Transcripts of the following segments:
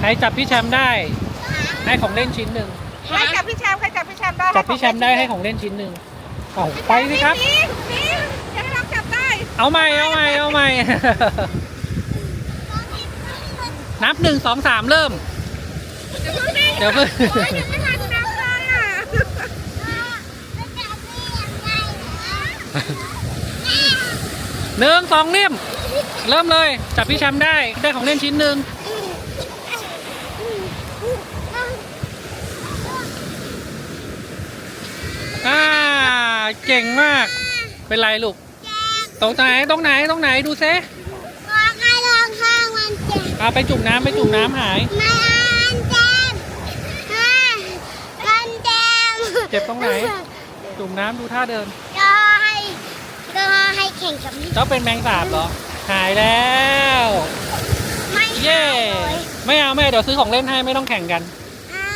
ใครจับพี่แชมป์ได้ ให้ของเล่นชิ้นหนึ่งใครจับพี่แชมป์ใครจับพี่แชมป์ได้จับพี่แชมป์ได้ให้ของเล่นชิ้นหนึ่งเอาไปสิครับ นี่นี่อย่าให้เราจับได้ เอาใหม่เอาใหม่เอาใหม่ นับหนึ่งสองสามเริ่ม เดี๋ยวเพิ่งโอ้ยยังไม่ทันนับเลยอะหนึ่งสองนิ่มเริ่มเลย จับพี่แชมป์ได้ได้ของเล่นชิ้นหนึ่ง อ่า เก่งมาก เป็นไรลูก ตรงไหน ตรงไหน ตรงไหน ดูเซอ่าไปจุ่มน้ำไปจุ่มน้ำหายเจ็บตรงไหน จุ่มน้ำดูท่าเดิน ก็ให้ก็ให้แข่งกับพี่เจ้าเป็นแมงสาบเหรอ หายแล้ว ไม่เย่ไม่เอาไม่เอาเดี๋ยวซื้อของเล่นให้ไม่ต้องแข่งกัน อ่า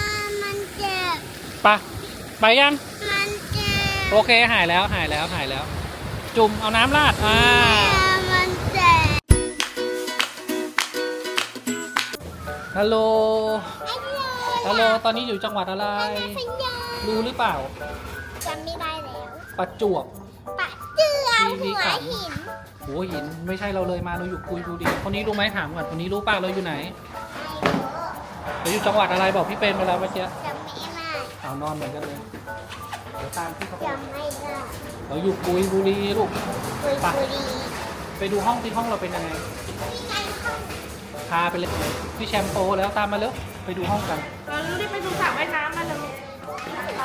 มันเจ็บไปะไปยังมันเจ็บ โอเคหายแล้วหายแล้วหายแล้ว จุ่มเอาน้ำราดอ่ามันเจ็บฮัลโหลไอ้เลยฮัลโหลตอนนี้อยู่จังหวัดอะไรสัญญารู้หรือเปล่าจำไม่ได้แล้วประจวบปะเจือทีวีหัวขำหินโหหินไม่ใช่เราเลยมาเราอยู่คุยดูดีคนนี้รู้ไหมถามก่อนคนนี้รู้ป่ะเราอยู่ไหนเราอยู่จังหวัดอะไรบอกพี่เป็นไปแล้วเมื่อกี้จำไม่ได้เอานอนเหมือนกันเลยเดี๋ยว ตามพี่เขาไปจำไม่ได้เราอยู่กุยบุรีลูกคุยไปบุรีไปดูห้องที่ห้องเราเป็นยังไงพี่ไงห้องพาไปเลยพี่แชมป์โตแล้วตามมาเร็วไปดูห้องกันเรารีบไปดูสระว่ายน้ำมาเลย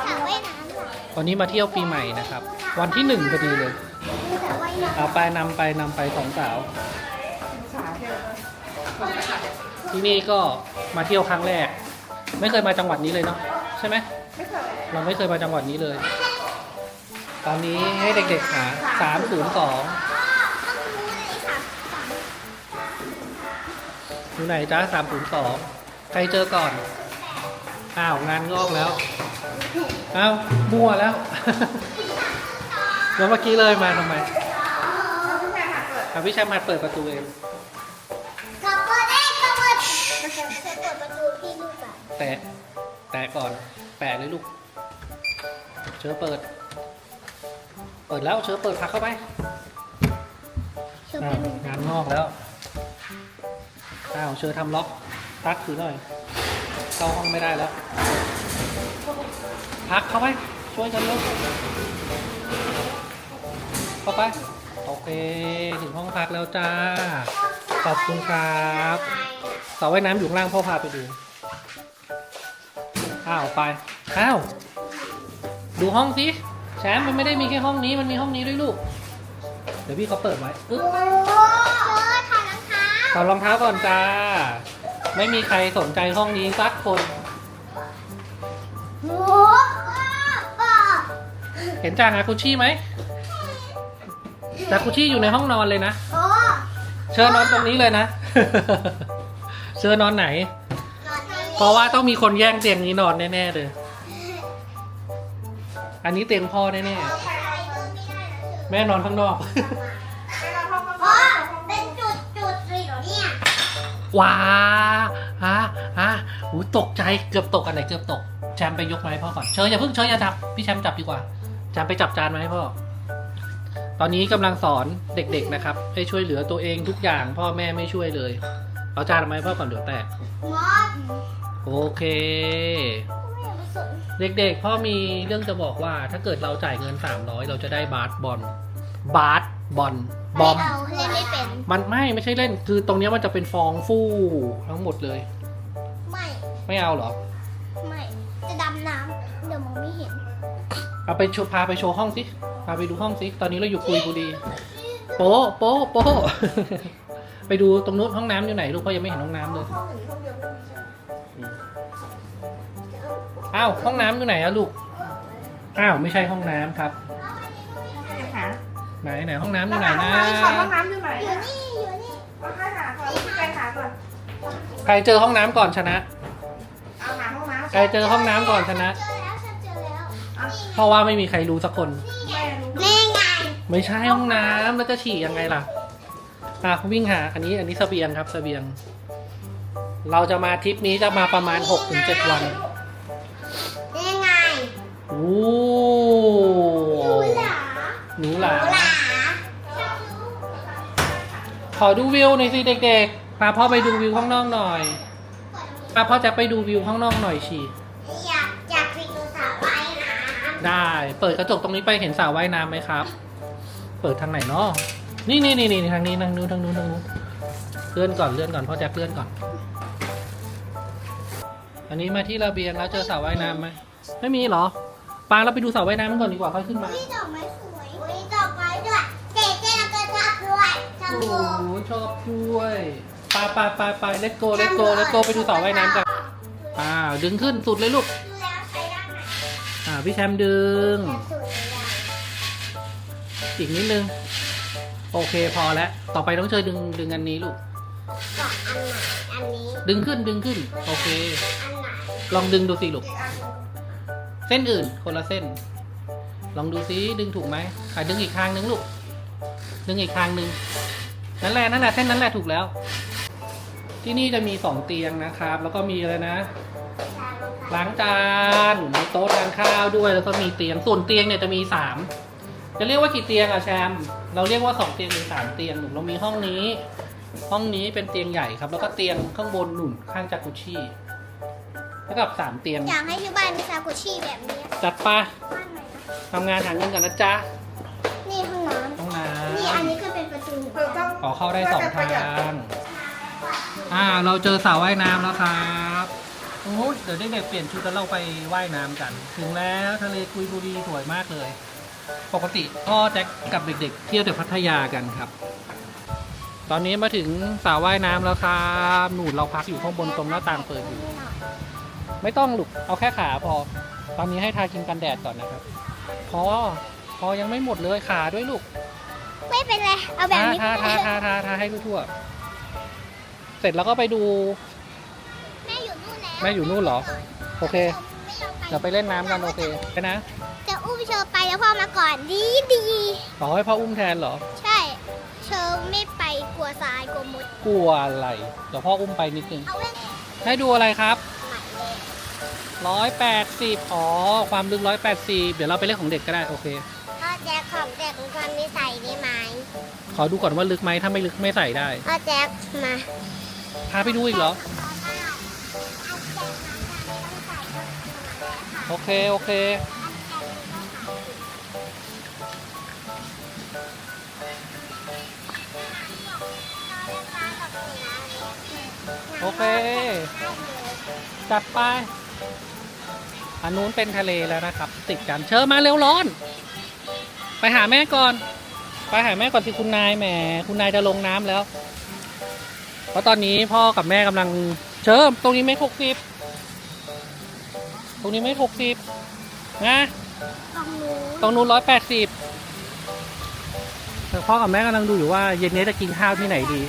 สระว่ายน้ำเหรอวันนี้มาเที่ยวปีใหม่นะครับ วันที่หนึ่งพอดีเลยสระว่ายน้ำเอาไปนำไปนำไปสองสาวที่นี่ก็มาเที่ยวครั้งแรก ไม่เคยมาจังหวัดนี้เลยเนาะใช่ไหมไม่ เราไม่เคยมาจังหวัดนี้เลย ตอนนี้ให้เด็กๆหาสามศูนย์สองอยู่ไหนจ้าสามศูนย์สองใครเจอก่อน อ้าวงานงอกแล้ว อ้าวมั่วแล้ว แล้วเมื่อกี้เลยมาทำไมพี่แชมป์หัดเปิดอะพี่ชมป์มาเปิดประตูเองกระเปิดเอ้ยกระเปิดเปิดประตูพี่ลูกอะแตะแตะก่อน แปะเลยลูก เชื้อเปิด เปิดแล้วเชื้อเปิดพักเข้าไปช่วยอ้าเป็วนงานงอกแล้วอ้าวเชื้อทำล็อกตักคือหน่อย เข้าห้องไม่ได้แล้ว พักเข้าไป ช่วยกันเร็วเข้าไป โอเค ถึงห้องพักแล้วจ้า ขอบคุณครับสระว่ายน้ำอยู่ข้างล่างพ่อพาไปดู อ้าว ไป อ้าว ดูห้องสิแชมป์มันไม่ได้มีแค่ห้องนี้มันมีห้องนี้ด้วยลูก เดี๋ยวพี่เขาเปิดไว้อึ๊บโอ้โหถอดรองเท้าถอดรองเท้าก่อนจ้า ไม่มีใครสนใจห้องนี้สักคนโอ้โหเห็นจางอาคุชี่ไหมจากคุชี่อยู่ในห้องนอนเลยนะโอ้เชิญนอนตรงนี้เลยนะ เชิญนอนไหนนอนนี่เพราะว่าต้องมีคนแย่งเตียงนี้นอนแน่ๆเลย อันนี้เตียงพ่อแน่ใครก็ไม่ได้นะเธอๆแม่นอนข้างนอกไปเราห้องห้องพ่อเป็นจุดจุดเลยเหรอเนี่ยว้าฮะฮะหูตกใจเกือบตกอันไหนเกือบตก แชมป์ไปยกมาให้พ่อก่อนเชิญอย่าเพิ่งเชิญอย่าจับพี่แชมป์จับดีกว่าแชมป์ไปจับจานมาให้พ่อ ตอนนี้กำลังสอนเด็กๆนะครับ ให้ช่วยเหลือตัวเองทุกอย่าง พ่อแม่ไม่ช่วยเลย เอาจานมาให้พ่อก่อนเดี๋ยวแตก มอสโอเคไม่อยากไปสน เด็กๆ พ่อมีเรื่องจะบอกว่าถ้าเกิดเราจ่ายเงิน 300 เราจะได้บาสบอลบาสบอลบอม ไม่เอาเล่นไม่เป็น มันไม่ไม่ใช่เล่น คือตรงเนี้ยมันจะเป็นฟองฟู่ทั้งหมดเลย ไม่ ไม่เอาเหรอ ไม่ จะดำน้ำเดี๋ยวมองไม่เห็น เอาไปโชว์พาไปโชว์ห้องสิพาไปดูห้องสิตอนนี้เราอยู่คุยบุรี โป๊ะโป๊ะโป๊ะ ไปดูตรงนู้นห้องน้ำอยู่ไหนลูกพ่อยังไม่เห็นห้องน้ำเลย ห้องหนึ่งห้องเดียวไม่มีใช่ไหม อ้าวห้องน้ำอยู่ไหนอะลูก อ้าวไม่ใช่ห้องน้ำครับไปหาไหนไหนห้องน้ำอยู่ไหนนะ ขอห้องน้ำอยู่ไหนอยู่นี่อยู่นี่เอาให้หาก่อนพี่ไปหาก่อน ใครเจอห้องน้ำก่อนชนะ เอาหาห้องน้ำใครเจอห้องน้ำก่อนชนะ เจอแล้วฉันเจอแล้วเอาเพราะว่าไม่มีใครรู้สักคน แม่รู้นี่ไงไม่ใช่ห้องน้ำแล้วจะฉี่ยังไงล่ะ อะวิ่งหา อันนี้อันนี้เสบียงครับเสบียงนเราจะมาทริปนี้จะมาประมาณ6-7วันนี่ไงโอ้ หนูหลาหนูหหลานูหลา ขอดูวิวหน่อยสิเด็กๆพาพ่อไปดูวิวข้างนอกหน่อยพาพ่อจะไปดูวิวข้างนอกหน่อยชีอยากอยากไปดูสระว่ายน้ำได้ เปิดกระจกตรงนี้ไปเห็นสระว่ายน้ำไหมครับ เปิดทางไหนเนาะนี่นี่นี่นี่ทางนี้ทางนู้นทางนู้นทางนู้นเลื่อนก่อนเลื่อนก่อนพ่อแจ็คเลื่อนก่อน อันนี้มาที่ระเบียงแล้วเจอสระว่ายน้ำไหมไม่มีเหรอ ปางเราไปดูสระว่ายน้ำก่อนดีกว่าค่อยขึ้นมาอุ้ยดอกไม้สวยอุ้ยดอกไม้ด้วยเจ๊เจ๊แล้วก็ชอบด้วยชมโอ้พูโหชอบด้วยไปไปไปไปเลตโกเลตโกเลตโกไปดูสระว่ายน้ำกันอ่าดึงขึ้นสุดเลยลูกดูแล้วใช้ได้ไหมอ่าพี่แชมป์ดึงแต่สุดเลยอะอีกนิดนึง โอเคพอแล้วต่อไปต้องเชยดึงดึงอันนี้ลูกเกาะอันไหนอันนี้ดึงขึ้นดึงขึ้น โอเคอันไหนลองดึงดูสิลูกอีกอันหนึ่ง เส้นอื่น คนละเส้น ลองดูซิดึงถูกไหมอะดึงอีกข้างนึงลูก ดึงอีกข้างนึง นั่นแหละนั่นแหละเส้นนั้นแหละถูกแล้ว ที่นี่จะมีสองเตียงนะครับ แล้วก็มีอะไรนะ ล้างจานมีโต๊ะทานข้าวด้วย แล้วก็มีเตียง ส่วนเตียงเนี่ยจะมีสาม จะเรียกว่ากี่เตียงอะแชมป์เราเรียกว่าสองเตียงหรือสามเตียงหนุนเรามีห้องนี้ ห้องนี้เป็นเตียงใหญ่ครับ แล้วก็เตียงข้างบนหนุนข้างจากกุชชี่ แล้วกับสามเตียง อยากให้ที่บ้านมีซากุชิแบบนี้จัดไปบ้านไหนนะทำงานหาเงินกันนะจ๊ะนี่ห้องน้ห้องน้ำนี่อันนี้ก็เป็นประตูเปิดต้องำขอเข้าได้สองทางอ่าเราเจอสระว่ายน้ำแล้วครับโอ้ยเดี๋ยวเด็กๆเปลี่ยนชุดแล้วเราไปว่ายน้ำกัน ถึงแล้วทะเลกุยบุรีสวยมากเลย ปกติพ่อแจ็คกับเด็กๆ เที่ยวแต่พัทยากันครับ ตอนนี้มาถึงสระว่ายน้ำแล้วครับหนูเราพักอยู่ข้างบนตรงหน้าต่างเปิดอยู่ ไม่ต้องลูกเอาแค่ขาพอ ตอนนี้ให้ทาครีมกันแดดก่อนนะครับ พอ พอยังไม่หมดเลยขาด้วยลูกไม่เป็นไรเอาแบบทานี้ทาก็ทาได้ทาทาทาให้ทั่วๆเสร็จแล้วก็ไปดู แม่อยู่นู่นแล้วแม่อยู่นู่นเหรอ โอเค ไม่ยอมไปเดี๋ยวไปเล่นน้ำกันโอเคไปนะจะอุ้มเชอไปแล้วพ่อมาก่อนดีดีขอให้พ่ออุ้มแทนเหรอ ใช่ เชอไม่ไปกลัวทรายกลัวมดกลัวอะไร เดี๋ยวพ่ออุ้มไปนิดนึงเอาไว้ให้ดูอะไรครับหมัดเลย ร้อยแปดสิบอ๋อ ความลึกร้อยแปดสิบเดี๋ยวเราไปเล่นของเด็กก็ได้ โอเค พ่อแจ็คของเด็กคนนี้ใส่ได้ไหมขอดูก่อนว่าลึกไหมถ้าไม่ลึกไม่ใส่ได้ พ่อแจ็คมาพาไปดูอีกเหรอ โอเค โอเค โอเค จัดไป อันนู้นเป็นทะเลแล้วนะครับ ติดกันเชิญมาเร็วร้อน ไปหาแม่ก่อน ไปหาแม่ก่อนสิคุณนายแหมคุณนายจะลงน้ำแล้ว เพราะตอนนี้พ่อกับแม่กำลังเชิญตรงนี้ไม่หกสิบตรงนี้ไม่หกสิบนะตรงนู้นตรงนู้นร้อยแปดสิบแต่พ่อกับแม่กำลังดูอยู่ว่าเย็นนี้จะกินข้าวที่ไหนดี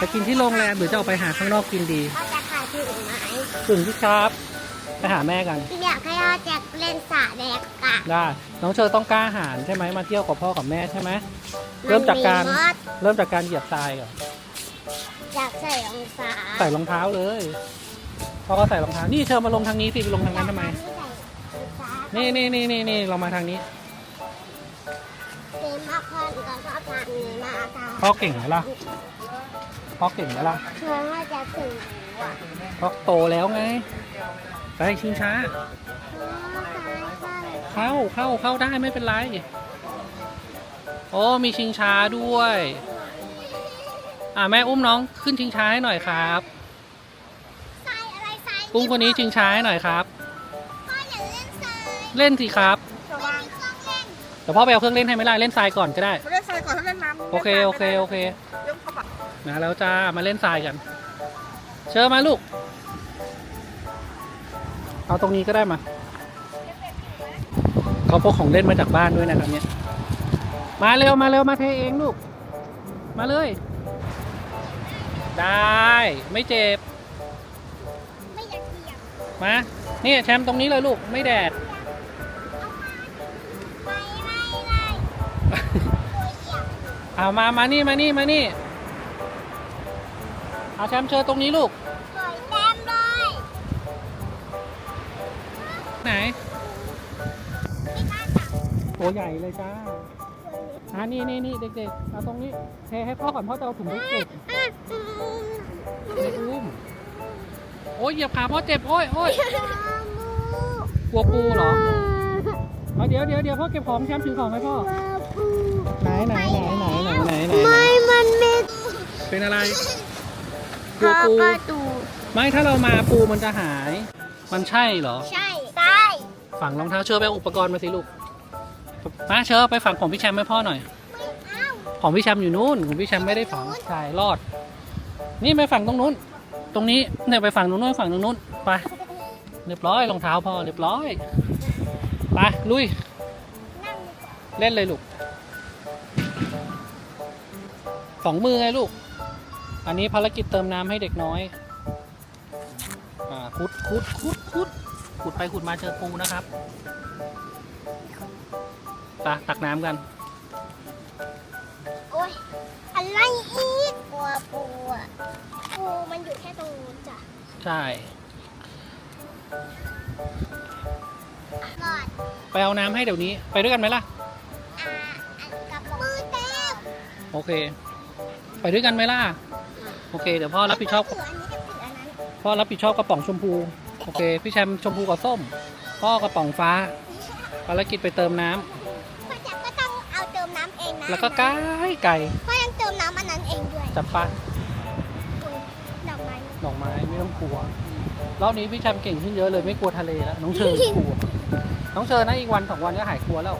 จะกินที่โรงแรมหรือจะออกไปหาข้างนอกกินดีพ่อแจ็คขายที่อื่นไหมถึงที่ครับ ไปหาแม่กัน อยากให้พ่อแจ็คเล่นสระแดกอะได้น้องเชอต้องกล้าหาญใช่ไหมมาเที่ยวกับพ่อกับแม่ใช่ไหมเริ่มจากการนมอดเริ่มจากการเหยียบทรายก่อนอยากใส่รองเท้าใส่รองเท้าเลยพ่อก็ใส่รองเท้านี่เชอมาลงทางนี้สิไปลงทางนั้นทำไมนี่นี่นี่นี่นี่เรามาทางนี้เต็มพักผ่อนก็ชอบทานนี้มากค่ะพ่อเก่งไหมล่ะพ่อเก่งไหมล่ะเชื่อว่าจะถึงอะพ่อโตแล้วไง ไปชิงช้า เข้าเข้าเข้าได้ไม่เป็นไร โอ้มีชิงช้าด้วย อ่าแม่อุ้มน้องขึ้นชิงช้าให้หน่อยครับ ทรายอะไรทรายอุ้มคนนี้ชิงช้าให้หน่อยครับ พ่ออย่าเล่นทรายเล่นสิครับจะวางเครื่องเล่นเดี๋ยวพ่อไปเอาเครื่องเล่นให้ไหม่ล่ะเล่นทรายก่อนก็ได้ เขาเล่นทรายก่อนเขาเล่นน้ำโอเคโอเคโอเค เรื่องเขาแบบมาแล้วจ้ามาเล่นทรายกัน เชิญมาลูก เอาตรงนี้ก็ได้มา เขาพกของเล่นมาจากบ้านด้วยนะครับเนี่ย มาเร็วมาเร็วมาเทเองลูก มาเลย ได้ไม่เจ็บ ไม่อยากเหยียบมานี่แชมป์ตรงนี้เลยลูกไม่แดด ไม่ไม่ไม่กลัวเหยียบเอามามานี่มานี่มานี่ เอาแชมป์เชิญตรงนี้ลูก ไหนตัวใหญ่เลยจ้าอ่านี่นี่นี่เด็กๆเอาตรงนี้เทให้พ่อก่อนพ่อจะเอาถุงไปเก็บเด็กอุ้มโอ้ยเหยียบขาพ่อเจ็บโอ้ยโอ้ยกลัวปูเหรอเดี๋ยวเดี๋ยวเดี๋ยวพ่อเก็บของแชมป์ถือของไหมพ่อไหนไหนไหนไหนไหนไหนไม่มันไม่เป็นอะไรกลัวปูไม่ถ้าเรามาปูมันจะหาย มันใช่เหรอใช่ ฝังรองเท้าเชอไปเอาอุปกรณ์มาสิลูกมาเชอไปฝังของพี่แชมป์ให้พ่อหน่อยเอ้าของพี่แชมป์อยู่นู้นของพี่แชมป์ไม่ได้ฝังใช่รอด นี่ไปฝังตรงนู้น ตรงนี้เนี่ยไปฝังตรงนู้นฝังตรงนู้นไปเรียบร้อยรองเท้าพ่อเรียบร้อยไปลุยนั่งเล่นเลยลูกสองมือไงลูก อันนี้ภารกิจเติมน้ำให้เด็กน้อย อ่าขุดขุดขุดขุด ขุดไปขุดมาเจอปูนะครับไปตักน้ำกัน โอ๊ยอะไรอีกกลัวปูอะปูมันอยู่แค่ตรงนู้นจ้ะใช่รอดไปเอาน้ำให้เดี๋ยวนี้ ไปด้วยกันไหมล่ะ อ่าอันกระป๋องมือเต็มโอเค ไปด้วยกันไหมล่ะ โอเค เดี๋ยวพ่อรับผิดชอบ ถืออันนี้กับถืออันนั้น พ่อรับผิดชอบกระป๋องชมพู โอเค พี่แชมป์ชมพูกับส้ม พ่อกระป๋องฟ้า ภารกิจไปเติมน้ำพ่อแจ๊บก็ต้องเอาเติมน้ำเองนะแล้วก็ไก่ไก่พ่อยังเติมน้ำอันนั้นเองด้วยจับปลาคุณดอกไม้ดอกไม้ไม่ต้องกลัว รอบนี้พี่แชมป์เก่งขึ้นเยอะเลยไม่กลัวทะเลแล้ว น้องเชอร์กลัว น้องเชอร์นะอีกวันสองวันก็หายกลัวแล้ว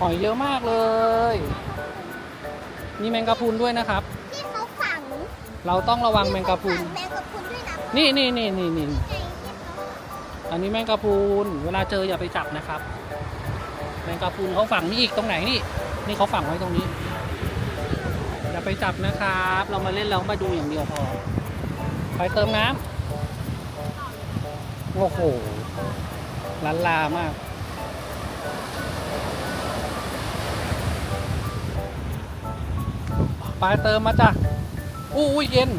หอยเยอะมากเลย มีแมงกะพรุนด้วยนะครับ ที่เขาฝังเราต้องระวังแมงกะพรุนที่เขาฝัแมงกะพรุนด้วยนะ นี่นี่นี่นี่นี่อันนี้แมงกะพรุนเวลาเจออย่าไปจับนะครับ แมงกะพรุนเขาฝังนี่อีกตรงไหนนี่ นี่เขาฝังไว้ตรงนี้ อย่าไปจับนะครับ เรามาเล่นแล้วมาดูอย่างเดียวพอ ไปเติมน้ำโอ้โหลันลามากไปเติมมาจ้ะอู้ยเย็น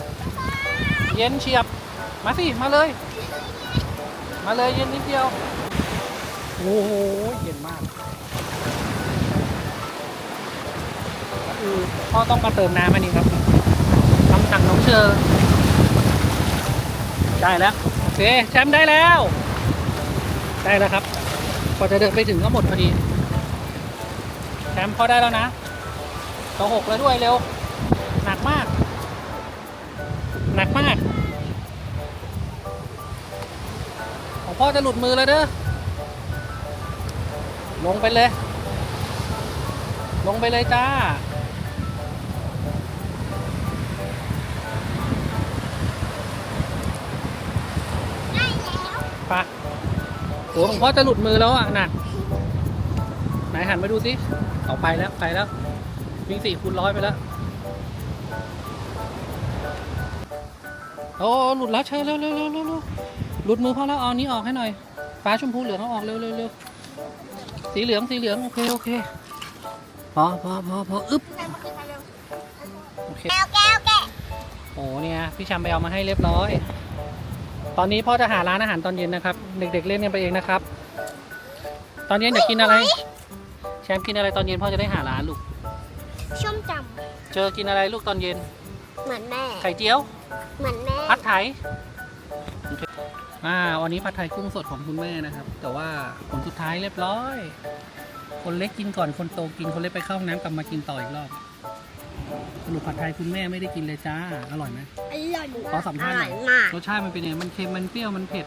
เย็นเฉียบ มาสิ มาเลย มาเลยเย็นนิดเดียว โอ้โห เย็นมากก็คือพ่อต้องมาเติมน้ำอันนี้ครับคำสั่งน้องเชอร์ได้แล้วโอเคแชมป์ได้แล้ว ได้แล้วครับพอจะเดินไปถึงก็หมดพอดีแชมป์พอได้แล้วนะตัวหกแล้วด้วยเร็ว พ่อจะหลุดมือแล้วเด้อ ลงไปเลย ลงไปเลยจ้า ได้แล้วปะโหของพ่อจะหลุดมือแล้วอะน่ะ ไหนหันมาดูสิเอาไปแล้วไปแล้ว วิ่งสี่คูณร้อยไปแล้ว โอ้หลุดแล้วเชิญเร็วเร็วเร็วเร็วเร็ว หลุดมือพ่อแล้วเอาอันนี้ออกให้หน่อย ฟ้าชมพูเหลืองเอาออกเร็วเร็วเร็วสีเหลืองสีเหลืองโอเคโอเคพอพอพอพออึ๊บแมงกะพรุนมาเร็วโอเคแก้วแก้วแกะโอ้เนี่ยพี่แชมป์ไปเอามาให้เรียบร้อย ตอนนี้พ่อจะหาร้านอาหารตอนเย็นนะครับ เด็ก ๆ เล่นกันไปเองนะครับ ตอนเย็นอยากกินอะไร แชมป์กินอะไรตอนเย็นพ่อจะได้หาร้านลูกชุ่มจเจอกินอะไรลูกตอนเย็นำเหมือนแม่ ไข่เจียว เหมือนแม่ ผัดไทยโอเคอ่าวันนี้ผัดไทยกุ้งสดของคุณแม่นะครับ แต่ว่าผลสุดท้ายเรียบร้อย คนเล็กกินก่อนคนโตกินคนเล็กไปเข้าห้องน้ำกลับมากินต่ออีกรอบสรุปผัดไทยคุณแม่ไม่ได้กินเลยจ้าอร่อยไหมอร่อยขอสัมภาษณ์หน่อยมากรสชาติมันเป็นยังไงมันเค็มมันเปรี้ยวมันเผ็ด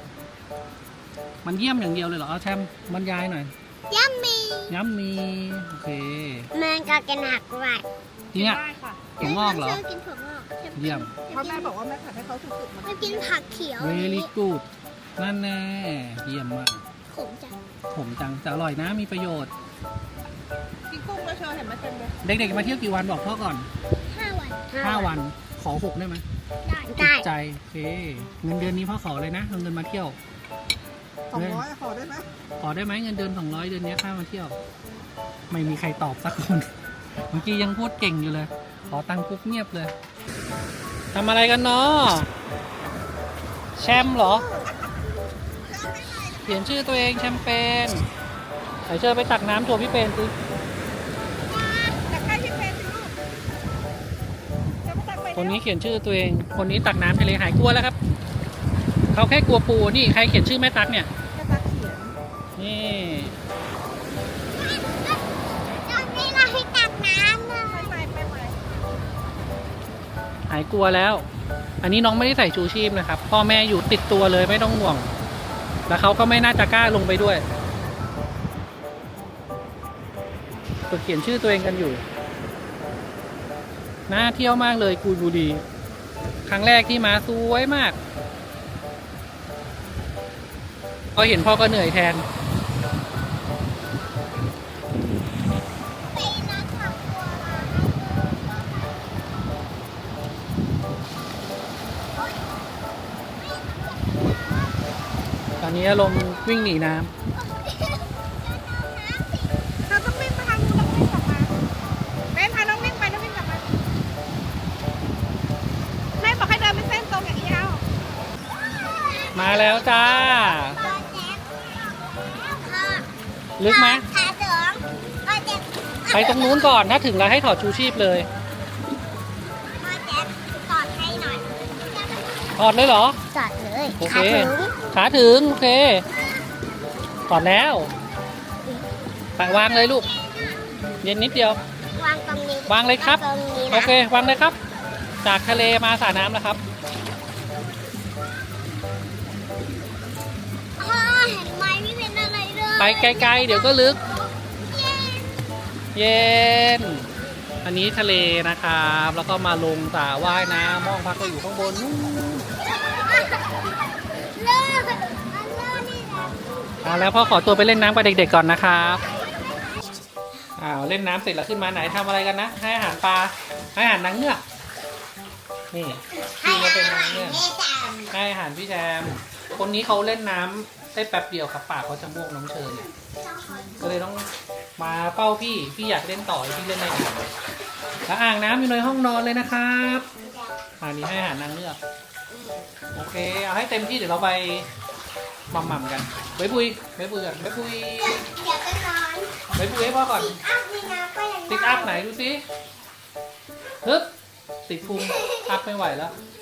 มันเยี่ยมอย่างเดียวเลยเหรอเอาแชมป์บรรยายหน่อยยัมมีย้ำมีโอเคแมงกะกันหักด้วยจริงอะได้ค่ะถั่วงอกเหรอชบกินถั่วงอกชอบกินเยี่ยมเพราะแม่บอกว่าแม่ผัดให้เขาสุกๆมันชอบกินผักเขียว very good นั่นแน่เยี่ยมมากขมจังผมจังแต่อร่อยนะมีประโยชน์ กินกุ้งแล้วเชอเห็นไหมเต็มเลยเด็กๆมาเที่ยวกี่วันบอกพ่อก่อนห้าวัน5วันขอ6ได้ไหมได้ติได้ดใจโอเคเงินเดือนนี้พ่อขอเลยนะเอาเงินมาเที่ยวสองร้อยขอได้ไหมขอได้ไหมเงินเดือน200เดือนนี้ค่ามาเที่ยว ไม่มีใครตอบสักคน เมื่อกี้ยังพูดเก่งอยู่เลย ขอตังค์ปุ๊บเงียบเลยทำอะไรกันเนาะแชมป์เหรอ เขียนชื่อตัวเองแชมเปญแชไหนเชิญไปตักน้ำโชว์พี่เป็นสิแต่ใครที่เป็นสิลูกจะมาตักไปคนนี้เขียนชื่อตัวเอง คนนี้ตักน้ำทะเลหายกลัวแล้วครับ เขาแค่กลัวปูนี่ใครเขียนชื่อแม่ตักเนี่ยแค่ตักเขียน นี่ตอนนี้เราให้ตักน้ำเลยไปไปไปไปหายกลัวแล้ว อันนี้น้องไม่ได้ใส่ชูชีพนะครับ พ่อแม่อยู่ติดตัวเลยไม่ต้องห่วง แล้วเขาก็ไม่น่าจะกล้าลงไปด้วยฝึกเขียนชื่อตัวเองกันอยู่ น่าเที่ยวมากเลยกูยบุรี ครั้งแรกที่มาสวยมาก พอเห็นพ่อก็เหนื่อยแทน นนี้อารมณ์วิ่งหนีน้ำเราต้องวิ่งมาทางนู้นแล้ววิ่งกลับมาแม่พาน้องวิ่งไปแล้ววิ่งกลับมาแม่บอกให้เดินเป็นเส้นตรงอย่างนี้เอามาแล้วจ้า ลึกไหมขาเสือพ่อแจ๊คไปตรงนู้นก่อนถ้าถึงแล้วให้ถอดชูชีพเลยพ่อแจ๊คกอดให้หน่อยถอดเลยเหรอกอดเลยโอเค ขาถึง ขาถึง โอเคถอดแล้วไปวางเลยลูก เย็นนิดเดียว วางตรงนี้วางเลยครับตรงนี้โอนะเค วางเลยครับ จากทะเลมาสระน้ำแล้วครับพ่อเห็นไหมไม่เป็นอะไรเลยไปไกลๆ เดี๋ยวก็ลึก เย้เย็น อันนี้ทะเลนะครับ แล้วก็มาลงสระว่ายน้ำห้องพักก็อยู่ข้างบนนู่น เอาแล้วพ่อขอตัวไปเล่นน้ำกับเด็กๆก่อนนะครับอ้าวเล่นน้ำเสร็จแล้วขึ้นมาไหนทำอะไรกันนะ ให้อาหารปลาให้อาหารนางเงือกนี่พี่ก็เป็นนางเงือกให้อาหารพี่แจมคนนี้เขาเล่นน้ำได้แป๊บเดียวครับปากเขาจะม่วงน้องเชิญก็เลยต้องมาเป้าพี่พี่อยากเล่นต่อพี่เล่นในอ่างแล้วอ่างน้ำอยู่ในห้องนอนเลยนะครับอันนี้ให้อาหารนางเงือก โอเค เอาให้เต็มที่เดี๋ยวเราไปหม่ำๆกันไว้บุยไว้บุยก่อนไว้บุยำเดี๋ยวก็นอนไว้บุยให้พ่อก่อนอัพนี่นะก็ยังติ๊กอัพไหนดูสิฮึบติดพุงอัพไม่ไหวแล้วเ